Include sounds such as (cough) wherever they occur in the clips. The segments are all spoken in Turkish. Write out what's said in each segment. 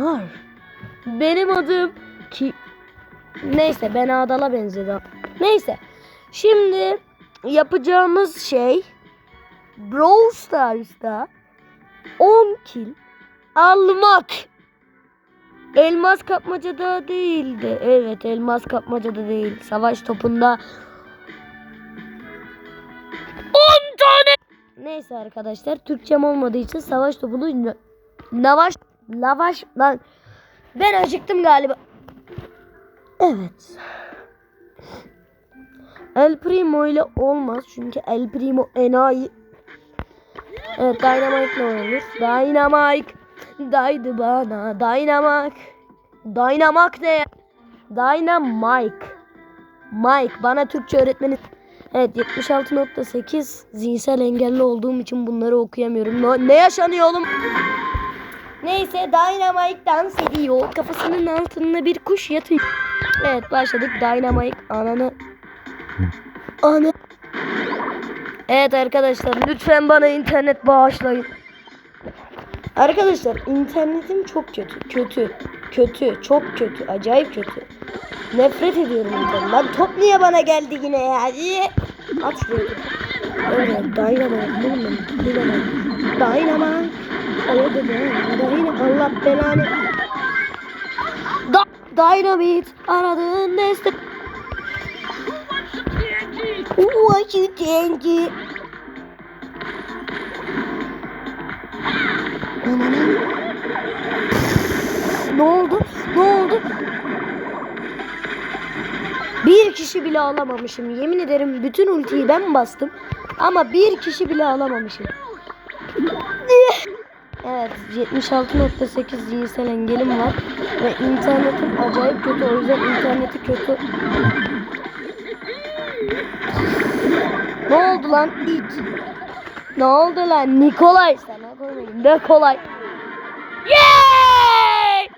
Var. Benim adım ki Neyse ben Adal'a benzedi. Neyse. Şimdi yapacağımız şey Brawl Stars'ta 10 kill almak. Elmas kapmacada değildi. Evet elmas kapmacada değil. Savaş topunda 10 tane. Neyse arkadaşlar Türkçem olmadığı için savaş topunu na- lavaş lan ben acıktım galiba. Evet. El Primo ile olmaz çünkü El Primo enayi. Evet Dynamite ile oynanır. Dynamite. Daydı bana. Dynamite. Dynamite ne ya? Dynamite. Mike bana Türkçe öğretmeni. Evet 76.8 zihinsel engelli olduğum için bunları okuyamıyorum. Ne yaşanıyor oğlum? Neyse Dynamite dans ediyor. Kafasının altında bir kuş yatıyor. Evet başladık. Dynamite ananı. Ana. Evet arkadaşlar lütfen bana internet bağışlayın. Arkadaşlar internetim çok kötü. Kötü. Kötü. Çok kötü. Acayip kötü. Nefret ediyorum internetten. Lan top niye bana geldi yine ya? At şuraya. Evet Dynamite. Dynamite. Dynamite. Allah belanı. Da Dynamite aradığın destek. Şu TNT. Ananın. Ne oldu? Ne oldu? Bir kişi bile alamamışım. Yemin ederim bütün ultiyi ben bastım. Ama bir kişi bile alamamışım. Evet 76.8 zihinsel engelim var. Ve internetim acayip kötü. O yüzden interneti kötü. Ne oldu lan? İt. Ne oldu lan? Nikolay sana koymayın. Ne kolay. Yay!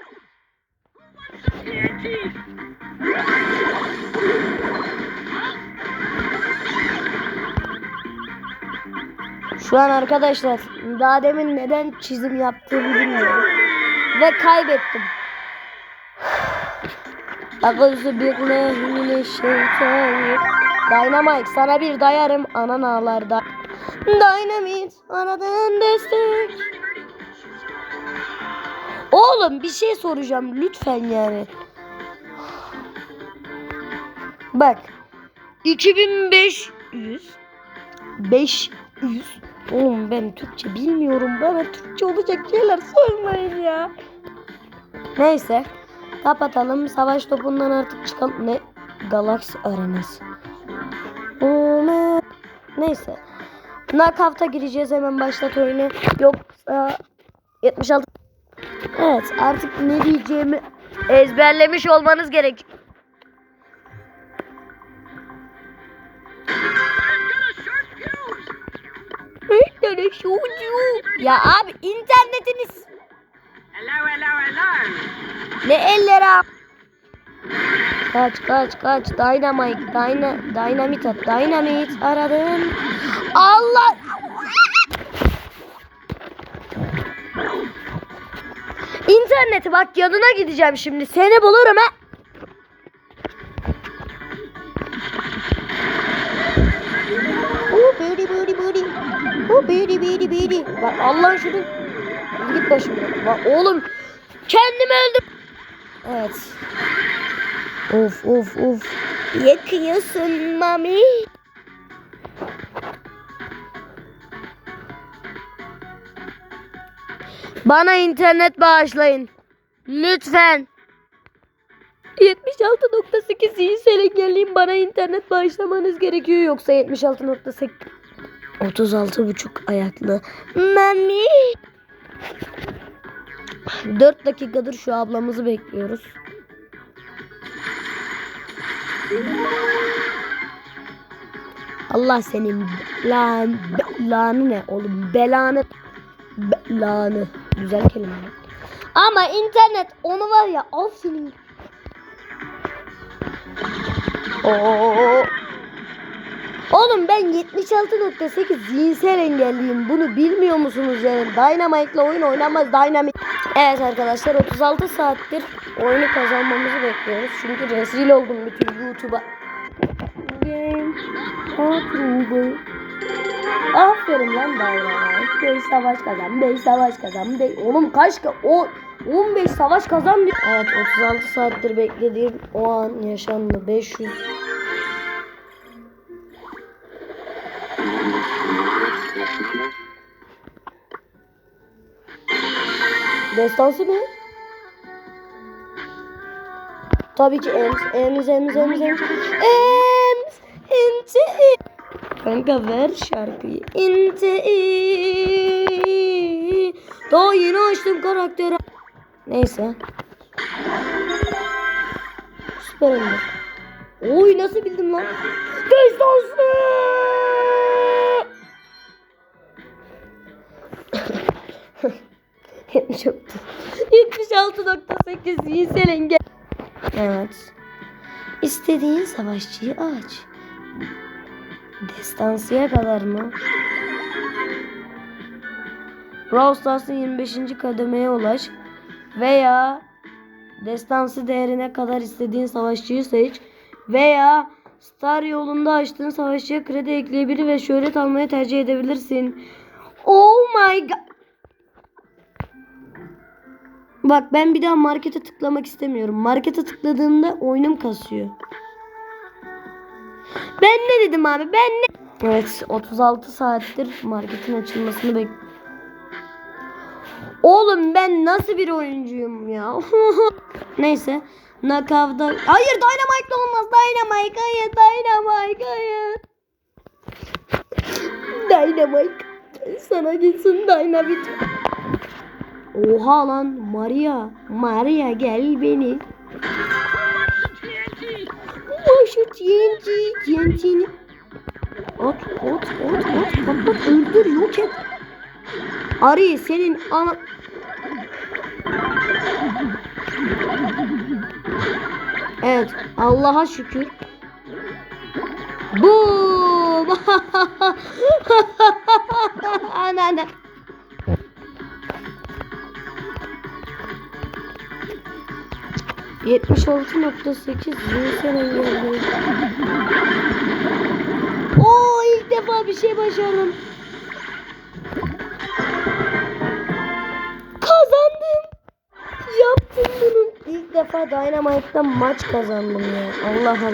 Şu an arkadaşlar daha demin neden çizim yaptığımı bilmiyorum. Ve kaybettim. Ağızı birliğine şeytan Dynamite sana bir dayarım anan ağlarda. Dynamite aradığın destek. Oğlum bir şey soracağım lütfen yani. Bak 2500 500 Oğlum ben Türkçe bilmiyorum. Bana Türkçe olacak şeyler sormayın ya. Neyse. Kapatalım. Savaş topundan artık çıkalım. Ne? Galaxy arenası. Oğlum. Neyse. Knockout'a gireceğiz hemen başlat oyunu. Yoksa 76 Evet artık ne diyeceğimi ezberlemiş olmanız gerek. Tane çocuğu. Ya abi internetiniz Hello, hello, hello. ne elleri abi? Kaç kaç kaç dynamite dyna, dynamite at dynamite aradın Allah İnterneti bak yanına gideceğim şimdi seni bulurum ha Oh biri biri biri Bak Allah şunu Git başımdan Bak oğlum Kendimi öldüm Evet Of of of. Yakıyorsun mami. Bana internet bağışlayın. Lütfen. 76.8 zihinsel engelliyim. Bana internet bağışlamanız gerekiyor. Yoksa 76.8 36.5 ayaklı. Mami. 4 dakikadır şu ablamızı bekliyoruz. Allah senin lan lanı ne oğlum belanı belanı güzel kelime. Ama internet onu var ya al senin. Oo. Oğlum ben 76.8 zihinsel engelliyim. Bunu bilmiyor musunuz yani? Dynamite'la oyun oynamaz. Dynamite. Evet arkadaşlar 36 saattir oyunu kazanmamızı bekliyoruz. Çünkü rezil oldum bütün YouTube'a. Game. Aferin lan Dynamite. 5 savaş kazan, 5 savaş kazan. Be Oğlum kaç ka- o 15 savaş kazan. Evet 36 saattir beklediğim o an yaşandı. 500 Destansı mı? Tabii ki Ems, Ems, Ems, Ems, Ems, Ems, Ems, Kanka ver şarkıyı. İnte Daha yeni açtım karakteri. Neyse. Süper Ender. Oy nasıl bildim lan? Destansı! Çok 76.8 yiğitsel engel. Evet. İstediğin savaşçıyı aç. Destansıya kadar mı? Brawl Stars'ın 25. kademeye ulaş veya destansı değerine kadar istediğin savaşçıyı seç veya Star yolunda açtığın savaşçıya kredi ekleyebilir ve şöhret almayı tercih edebilirsin. Oh my god. Bak ben bir daha markete tıklamak istemiyorum. Markete tıkladığımda oyunum kasıyor. Ben ne dedim abi? Ben ne? Evet 36 saattir marketin açılmasını bek. Oğlum ben nasıl bir oyuncuyum ya? (laughs) Neyse. Nakavda... Hayır Dynamite'la olmaz. Dynamite hayır. Dynamite hayır. Dynamite. Sana gitsin Dynamite. Oha lan Maria. Maria gel beni. Oh şu TNT. TNT'ni. At at at at. Bak öldür yok et. Ari senin ana... Evet Allah'a şükür. Bu. (laughs) Anana. 76.8 Zinsel engelli. Oo ilk defa bir şey başardım. Kazandım. Yaptım bunu. İlk defa Dynamite'da maç kazandım ya. Allah Allah.